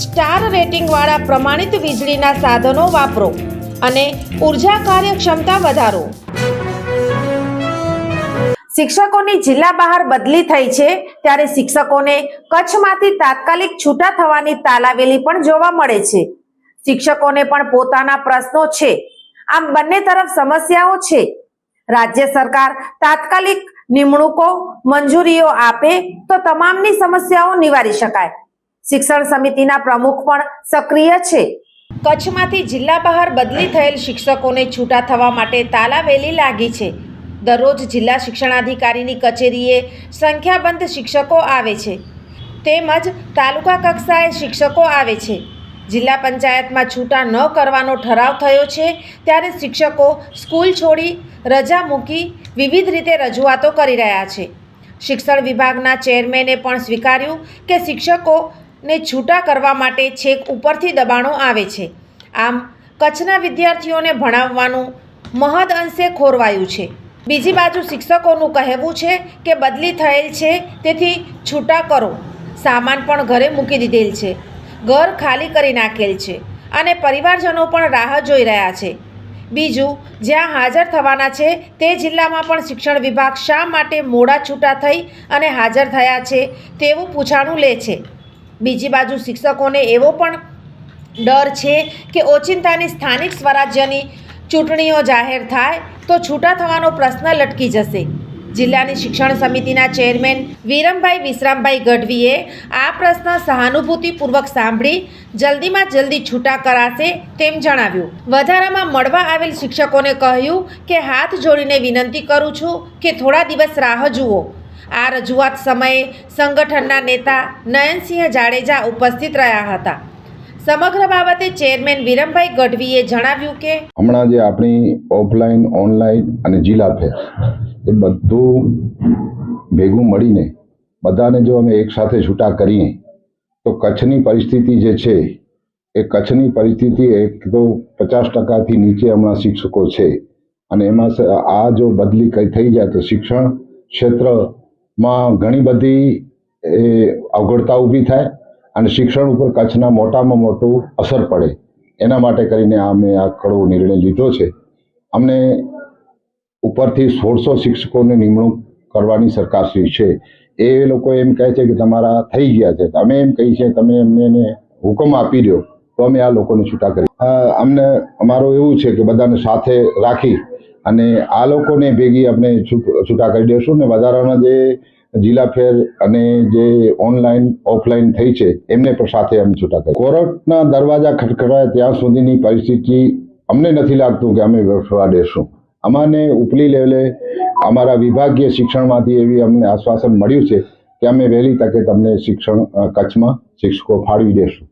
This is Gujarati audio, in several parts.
સ્ટાર રેટિંગવાળા પ્રમાણિત વીજળીના સાધનો વાપરો અને ઊર્જા કાર્યક્ષમતા વધારો. શિક્ષકોની જિલ્લા બહાર બદલી થઈ છે ત્યારે શિક્ષકોને કચ્છમાંથી તાત્કાલિક છૂટા થવાની તાલાવેલી પણ જોવા મળે છે. શિક્ષકોને પણ પોતાના પ્રશ્નો છે. આમ બંને તરફ સમસ્યાઓ છે. રાજ્ય સરકાર તાત્કાલિક નિમણૂકો મંજૂરીઓ આપે તો તમામની સમસ્યાઓ નિવારી શકાય. શિક્ષણ સમિતિના પ્રમુખ પણ સક્રિય છે. કચ્છમાંથી જિલ્લા બહાર બદલી થયેલ શિક્ષકોને છૂટા થવા માટે તાલાવેલી લાગી છે. દરરોજ જિલ્લા શિક્ષણાધિકારીની કચેરીએ સંખ્યાબંધ શિક્ષકો આવે છે. તેમજ તાલુકા કક્ષાએ શિક્ષકો આવે છે. જિલ્લા પંચાયતમાં છૂટા ન કરવાનો ઠરાવ થયો છે, ત્યારે શિક્ષકો સ્કૂલ છોડી રજા મૂકી વિવિધ રીતે રજૂઆતો કરી રહ્યા છે. શિક્ષણ વિભાગના ચેરમેને પણ સ્વીકાર્યું કે શિક્ષકોને છૂટા કરવા માટે છેક ઉપરથી દબાણો આવે છે. આમ, કચ્છના વિદ્યાર્થીઓને ભણાવવાનું મહદ અંશે ખોરવાયું છે. બીજી બાજુ શિક્ષકોનું કહેવું છે કે બદલી થયેલ છે, તેથી છૂટા કરો. સામાન પણ ઘરે મૂકી દીધેલ છે. ઘર ખાલી કરી નાખેલ છે અને પરિવારજનો પણ રાહ જોઈ રહ્યા છે. બીજું, જ્યાં હાજર થવાના છે તે જિલ્લામાં પણ શિક્ષણ વિભાગ શા માટે મોડા છૂટા થઈ અને હાજર થયા છે તેવું પૂછાણું લે છે. બીજી બાજુ શિક્ષકોને એવો પણ ડર છે કે ઓચિંતાની સ્થાનિક સ્વરાજ્યની ચૂંટણીઓ જાહેર થાય તો છૂટા થવાનો પ્રશ્ન લટકી જશે. જિલ્લાની શિક્ષણ સમિતિના ચેરમેન વિરમભાઈ વિશ્રામભાઈ ગઢવીએ આ પ્રશ્ન સહાનુભૂતિપૂર્વક સાંભળી, જલ્દીમાં જલ્દી છૂટા કરાશે તેમ જણાવ્યું. વધારામાં મળવા આવેલ શિક્ષકોને કહ્યું કે હાથ જોડીને વિનંતી કરું છું કે થોડા દિવસ રાહ જુઓ. આ રજૂઆત સમયે સંગઠનના નેતા નયનસિંહ જાડેજા ઉપસ્થિત રહ્યા હતા. સમગ્ર બાબતે ચેરમેન વિરમભાઈ ગઢવીએ જણાવ્યું કે હમણાં જે આપણી ઓફલાઈન, ઓનલાઈન અને જિલ્લા ફેર એ બધું ભેગું મળીને બધાને જો અમે એકસાથે છૂટા કરીએ, તો કચ્છની પરિસ્થિતિ જે છે, એ કચ્છની પરિસ્થિતિ એક તો પચાસ ટકાથી નીચે હમણાં શિક્ષકો છે. અને એમાં આ જો બદલી કઈ થઈ જાય તો શિક્ષણ ક્ષેત્રમાં ઘણી બધી, એ અવગડતા ઊભી થાય અને શિક્ષણ ઉપર કચ્છના મોટામાં મોટું અસર પડે. એના માટે કરીને આ મેં આ કડવો નિર્ણય લીધો છે. અમને ઉપરથી સોળસો શિક્ષકોની નિમણૂક કરવાની સરકારશ્રી છે. એ લોકો એમ કહે છે કે તમારા થઈ ગયા છે. અમે એમ કહીએ છીએ તમે એમને હુકમ આપી દો તો અમે આ લોકોને છૂટા કરી. અમને, અમારું એવું છે કે બધાને સાથે રાખી અને આ લોકોને ભેગી આપણે છૂટ- કરી દઈશું ને વધારાના જે જિલ્લા ફેર અને જે ઓનલાઈન, ઓફલાઈન થઈ છે, એમને પણ સાથે અમે છૂટા કરી. કોર્ટના દરવાજા ખટખડાય ત્યાં સુધીની પરિસ્થિતિ અમને નથી લાગતું કે અમે વેઠવા દેશું. અમાને ઉપલી લેવલે અમારા વિભાગીય શિક્ષણમાંથી એવી અમને આશ્વાસન મળ્યું છે કે અમે વહેલી તકે તમને શિક્ષણ કચ્છમાં શિક્ષકો ફાળવી દેશું.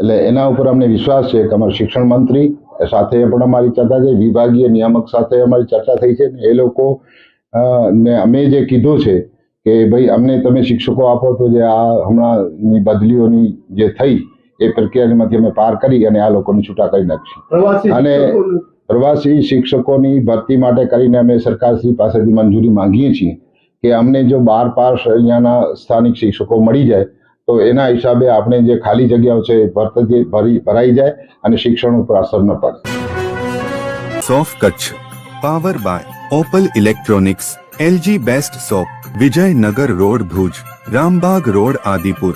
એટલે એના ઉપર અમને વિશ્વાસ છે કે અમારા શિક્ષણ મંત્રી સાથે પણ અમારી ચર્ચા થઈ વિભાગીય નિયામક સાથે અમારી ચર્ચા થઈ છે ને એ લોકો ને અમે જે કીધું છે કે ભાઈ અમને તમે શિક્ષકો આપો તો જે આ હમણાંની બદલીઓની જે થઈ એ પ્રક્રિયામાંથી અમે પાર કરી અને આ લોકોને છૂટા કરી નાખશું અને પ્રવાસી શિક્ષકોની ભરતી માટે કરીને અમે સરકારશ્રી પાસેથી મંજૂરી માંગીએ છીએ કે અમને જો બાર પાસ અહીંયાના સ્થાનિક શિક્ષકો મળી જાય તો એના હિસાબે આપણે જે ખાલી જગ્યાઓ છે એ ભરતી ભરી ભરાઈ જાય અને શિક્ષણ ઉપર અસર ન પડે. સોફ Kutch power by Opal electronics LG best shop Vijaynagar road Bhuj Rambag road Adipur.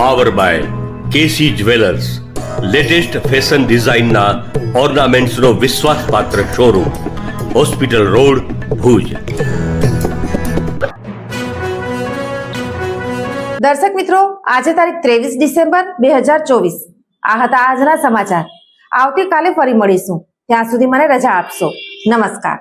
Power by KC jewellers latest fashion ડિઝાઇનના ઓર્નામેન્ટ્સનો વિશ્વાસપાત્ર શોરૂમ હોસ્પિટલ રોડ ભુજ. દર્શક મિત્રો, આજે તારીખ ત્રેવીસ ડિસેમ્બર બે હજાર ચોવીસ. આ હતા આજના સમાચાર. આવતીકાલે ફરી મળીશું. ત્યાં સુધી મને રજા આપશો. નમસ્કાર.